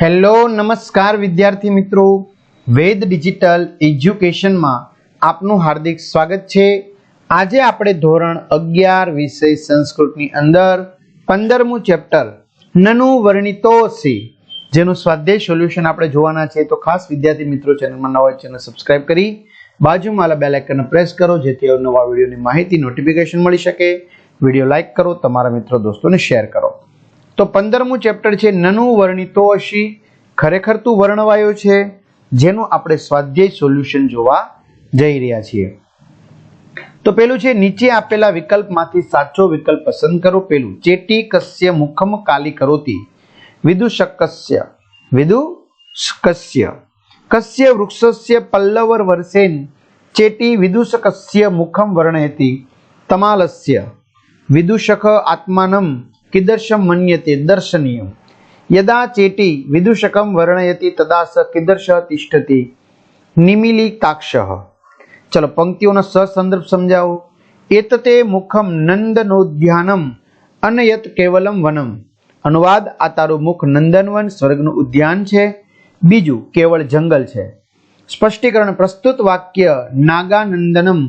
Hello, નમસ્કાર વિદ્યાર્થી મિત્રો. વેદ ડિજિટલ એજ્યુકેશનમાં આપનું હાર્દિક સ્વાગત છે. આજે આપણે ધોરણ અગિયાર વિષય સંસ્કૃતની અંદર પંદરમું ચેપ્ટર નનુ વર્ણિતોસી જેનું સ્વાધ્યાય સોલ્યુશન આપણે જોવાના છે. તો ખાસ વિદ્યાર્થી મિત્રો, ચેનલમાં નવા ચેનલ સબસ્ક્રાઇબ કરી બાજુમાં બેલ આઇકન પ્રેસ કરો, જેથી નવા વિડીયોની માહિતી, નોટિફિકેશન મળી શકે. વીડિયો લાઇક કરો, તમારા મિત્રો, દોસ્તોને શેર કરો. તો પંદરમું ચેપ્ટર છે, નનુ વર્ણિતો અશી. ખરેખર તું વર્ણવાયો છે? જેનું આપણે સ્વાધ્યાય સોલ્યુશન જોવા જઈ રહ્યા છીએ. તો પેલું છે, નીચે આપેલા વિકલ્પમાંથી સાચો વિકલ્પ પસંદ કરો પેલું. ચેટી કસ્ય મુખમ કાલી કરોતી. વિદુષકસ્ય વિદુષકસ્ય કસ્ય વૃક્ષસ્ય પલ્લવર વર્ષેન ચેટી વિદુષકસ્ય મુખમ વર્ણયતી. તમાલસ્ય. વિદુષક આત્માનમ. કીદર્શમ મન્યતે દર્શનીયમ યદા ચેટી વિદુષકમ વર્ણયતી તદા સ કિદર્શ તિષ્ઠતી નિમિલી નિમિલિતાક્ષ ચલો પંક્તિઓનો સસંદર્ભ સમજાવો એતતે મુખમ નંદનોદ્યાનમ અનયત કેવલમ વનમ અનુવાદ આ તારું મુખ નંદનવન સ્વર્ગનું ઉદ્યાન છે બીજું કેવળ જંગલ છે સ્પષ્ટીકરણ પ્રસ્તુત વાક્ય નાગાનંદનમ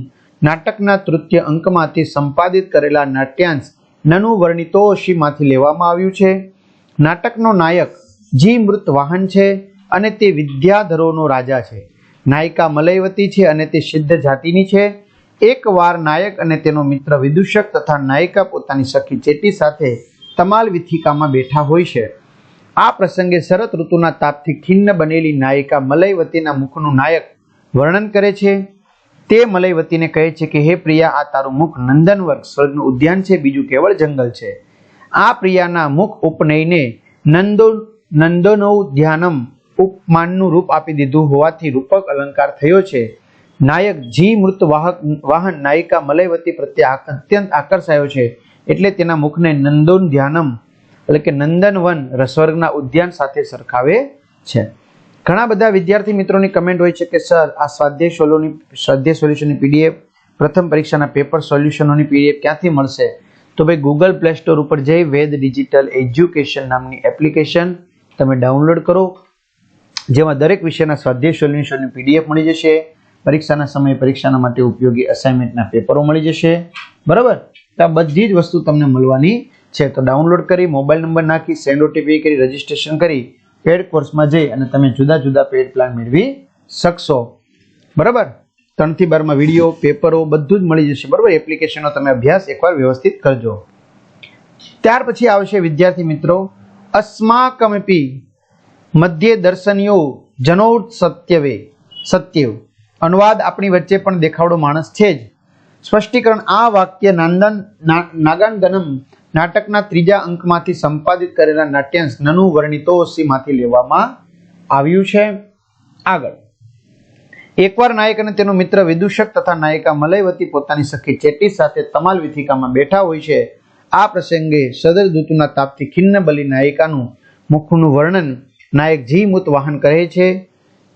નાટકના તૃતીય અંકમાંથી સંપાદિત કરેલા નાટ્યાંશ નનુ વર્ણિતોશીમાંથી લેવામાં આવ્યું છે. નાટકનો નાયક જી મૃત વાહન છે અને તે વિદ્યાધરોનો રાજા છે. નાયિકા મલયવતી છે અને તે સિદ્ધ જાતિની છે. એકવાર નાયક અને તેનો મિત્ર વિદૂષક તથા નાયિકા પોતાની સખી ચેટી સાથે તમાલ વિથિકામાં બેઠા હોય છે. આ પ્રસંગે શરત ઋતુના તાપથી ખિન્ન બનેલી નાયિકા મલયવતીના મુખનું નાયક વર્ણન કરે છે. તે મલયવતીને કહે છે કે, હે પ્રિયા, આ તારું મુખ નંદનવર્ગ સ્વર્ગનું ઉદ્યાન છે, બીજું કેવળ જંગલ છે. આ પ્રિયાના મુખ ઉપનયને નંદો નંદનો ધ્યાનમ ઉપમાનનું રૂપ આપી દીધું હોવાથી રૂપક અલંકાર થયો છે. નાયક જી મૃત વાહક, વાહન નાયિકા મલયવતી પ્રત્યે અત્યંત આકર્ષાયો છે. એટલે તેના મુખને નંદોન ધ્યાનમ એટલે કે નંદનવન સ્વર્ગના ઉદ્યાન સાથે સરખાવે છે. ઘણા બધા વિદ્યાર્થી મિત્રોની કમેન્ટ હોય છે કે, સર, આ સ્વાધ્યાય સોલોની સ્વાધ્યાય સોલ્યુશનની પીડીએફ પ્રથમ પરીક્ષાના પેપર સોલ્યુશનોની પીડીએફ ક્યાંથી મળશે? તો ભાઈ ગૂગલ પ્લે સ્ટોર ઉપર જઈ વેદ ડિજિટલ એજ્યુકેશન નામની એપ્લિકેશન તમે ડાઉનલોડ કરો, જેમાં દરેક વિષયના સ્વાધ્યાય સોલ્યુશનની પીડીએફ મળી જશે. પરીક્ષાના સમયે પરીક્ષાના માટે ઉપયોગી અસાઇનમેન્ટના પેપરો મળી જશે. બરાબર? તો આ બધી જ વસ્તુ તમને મળવાની છે. તો ડાઉનલોડ કરી, મોબાઈલ નંબર નાખી સેન્ડ ઓટીપી કરી રજીસ્ટ્રેશન કરી પેડ કોર્સમાં જઈ અને તમે જુદા જુદા પેડ પ્લાન મેળવી શકશો. બરાબર? ત્રણથી બારમાં વીડિયો, પેપરો બધું જ મળી જશે. બરાબર? એપ્લિકેશનનો તમે અભ્યાસ એકવાર વ્યવસ્થિત કરજો. ત્યાર પછી આવશે વિદ્યાર્થી મિત્રો અસ્માકમપી મધ્ય દર્શનીયો જનો સત્યવે. સત્યવ. અનુવાદ આપણી વચ્ચે પણ દેખાવડો માણસ છે જ. સ્પષ્ટીકરણ આ વાક્ય નાંદન નાગાંદનમ નાટકના ત્રીજા અંકમાંથી સંપાદિત કરેલા નાટ્યાંશ નનુ વર્ણિતોસીમાંથી લેવામાં આવ્યું છે. આગળ. એકવાર નાયક અને તેનો મિત્ર વિદૂષક તથા નાયિકા મલયવતી પોતાની સખી ચેટી સાથે તમાલ વિથિકામાં બેઠા હોય છે, આ પ્રસંગે સદર દૂતના તાપથી ખિન્ન બલી નાયિકાનું મુખનું વર્ણન નાયક જી મુત વાહન કરે છે.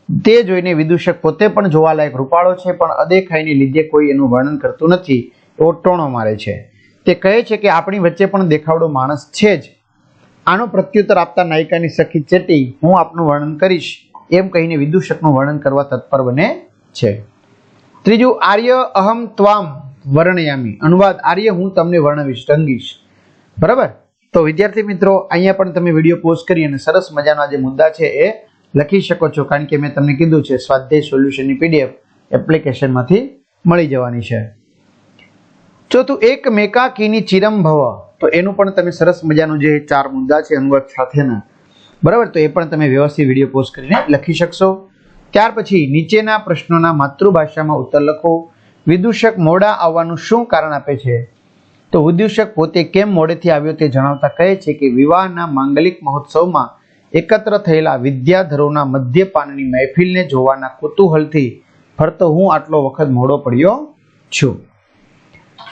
તે જોઈને વિદૂષક પોતે પણ જોવાલાયક રૂપાળો છે, પણ અદેખાઈને લીધે કોઈ એનું વર્ણન કરતું નથી. એવો ટોણો મારે છે. તે કહે છે કે આપણી વચ્ચે પણ દેખાવડો માણસ છે જ. આનો પ્રત્યુત્તર આપતા નાયિકાની સખી ચેટી, હું આપનું વર્ણન કરીશ. એમ કહીને વિદૂષકનું વર્ણન કરવા તત્પર બને છે. ત્રીજું, આર્ય અહમ ત્વામ વર્ણયામી. અનુવાદ, આર્ય, હું તમને વર્ણવીશ, રંગીશ. બરાબર? તો વિદ્યાર્થી મિત્રો, અહીંયા પણ તમે વીડિયો પોઝ કરી અને સરસ મજાના જે મુદ્દા છે એ લખી શકો છો, કારણ કે મેં તમને કીધું છે, સ્વાધ્યાય સોલ્યુશનની પીડીએફ એપ્લિકેશનમાંથી મળી જવાની છે. ચોથું એક મેકાકીની ચિરમ ભવ, તો એનું પણ તમે સરસ મજાનું જે ચાર મુદ્દા છે અનુવાદ સાથેના, બરાબર? તો એ પણ તમે વ્યવસ્થિત વીડિયો પોસ્ટ કરીને લખી શકશો. ત્યાર પછી નીચેના પ્રશ્નોના માતૃભાષામાં ઉત્તર લખો. વિદૂષક મોડા આવવાનું શું કારણ આપે છે? તો વિદૂષક પોતે કેમ મોડેથી આવ્યો તે જણાવતા કહે છે કે વિવાહના માંગલિક મહોત્સવમાં એકત્ર થયેલા વિદ્યાધરોના મદ્યપાનની મહેફિલને જોવાના કુતૂહલથી ફરતો હું આટલો વખત મોડો પડ્યો છું.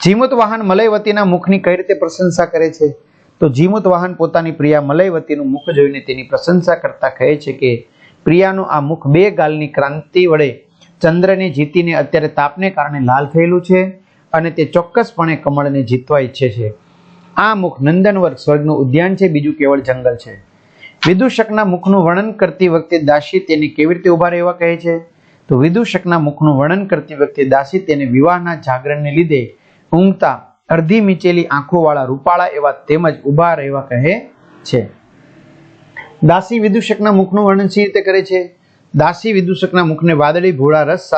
જીમુત વાહન મલયવતીના મુખની કઈ રીતે પ્રશંસા કરે છે? તો જીમુત વાહન પોતાની પ્રિયા મલયવતીનું મુખ જોઈને તેની પ્રશંસા કરતા કહે છે કે, પ્રિયાનું આ મુખ બે ગાલની ક્રાંતિ વડે ચંદ્રને જીતીને અત્યારે તાપને કારણે લાલ થયેલું છે અને તે ચોક્કસપણે કમળને જીતવા ઈચ્છે છે. આ મુખ નંદનવર્ગ સ્વર્ગનું ઉદ્યાન છે, બીજું કેવળ જંગલ છે. વિદૂષકના મુખનું વર્ણન કરતી વખતે દાસી તેને કેવી રીતે ઊભા રહેવા કહે છે? તો વિદૂષકના મુખનું વર્ણન કરતી વખતે દાસી તેને વિવાહના જાગરણને લીધે ઊંઘતા અડધી મીચેલી આંખોવાળા રૂપાળા એવા તેમજ ઊભા રહેવા કહે છે. દાસી વિદૂષકના મુખનું વર્ણન સી રીતે કરે છે? દાસી વિદૂષકના મુખને વાદળી ભોળા રસ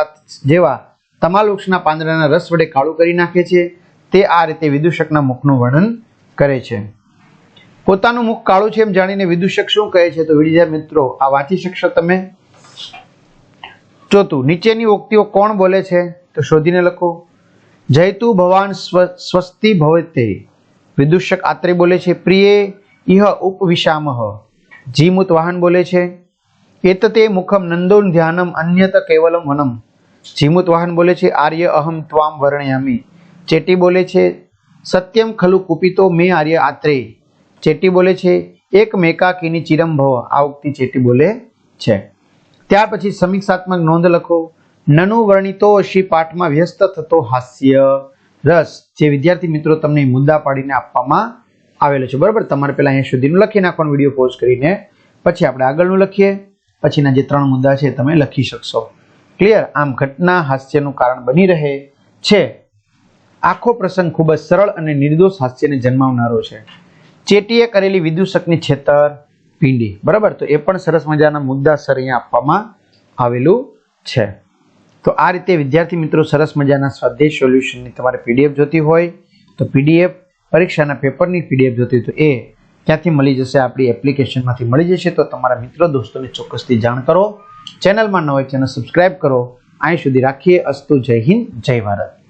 જેવા તમાલ વૃક્ષના પાંદડાના રસ વડે કાળું કરી નાખે છે. તે આ રીતે વિદૂષકના મુખનું વર્ણન કરે છે. પોતાનું મુખ કાળું છે એમ જાણીને વિદૂષક શું કહે છે? તો વિડીજા મિત્રો, આ વાંચી શકશો તમે? ચોથું, નીચેની ઉક્તિઓ કોણ બોલે છે? તો શોધીને લખો. જયતુ ભવાન સ્વ- સ્વસ્તિ ભવતે વિદૂષક આત્રે બોલે છે, પ્રિયે, ઇહ ઉપવિશામહ જીમુત વાહન બોલે છે, એતતે મુખમ નંદોન ધ્યાનમ અન્યત કેવલમ વનમ. જીમુત વાહન બોલે છે, આર્ય અહમ ત્વામ વર્ણયામી. ચેટી બોલે છે, સત્યમ ખલુ કુપિતો મે આર્ય આત્રે. ચેટી બોલે છે, એક મેકાકીની ચિરમ ભવ આ ઉક્તિ ચેટી બોલે છે. ત્યાર પછી સમીક્ષાત્મક નોંધ લખો. નનુ વર્ણિતો શ્રી પાઠમાં વ્યસ્ત થતો હાસ્ય રસ, જે વિદ્યાર્થી મિત્રો તમને મુદ્દા પાડીને આપવામાં આવેલો છે. બરાબર? તમારે પહેલાં અહીંયા સુધીનું લખી નાખવાનું, વીડિયો પોઝ કરીને. પછી આપણે આગળનું લખીએ. પછીના જે ત્રણ મુદ્દા છે તમે લખી શકશો. ક્લિયર આમ ઘટના હાસ્યનું કારણ બની રહે છે. આખો પ્રસંગ ખૂબ જ સરળ અને નિર્દોષ હાસ્યને જન્માવનારો છે. ચેટીએ કરેલી વિદૂષકની છેતર પિંડી બરાબર? તો એ પણ સરસ મજાના મુદ્દા સર અહીંયા આપવામાં આવેલું છે. તો આ રીતે વિદ્યાર્થી મિત્રો સરસ મજાના સ્વાધ્યાય સોલ્યુશનની તમારે પીડીએફ જોતી હોય, તો પીડીએફ પરીક્ષાના પેપરની પીડીએફ જોતી હોય, તો એ ક્યાંથી મળી જશે, આપણી એપ્લિકેશનમાંથી મળી જશે. તો તમારા મિત્રો દોસ્તોને ચોક્કસથી જાણ કરો. ચેનલમાં ન હોય ચેનલ સબસ્ક્રાઇબ કરો. અહીં સુધી રાખીએ. અસ્તુ જય હિન્દ, જય ભારત.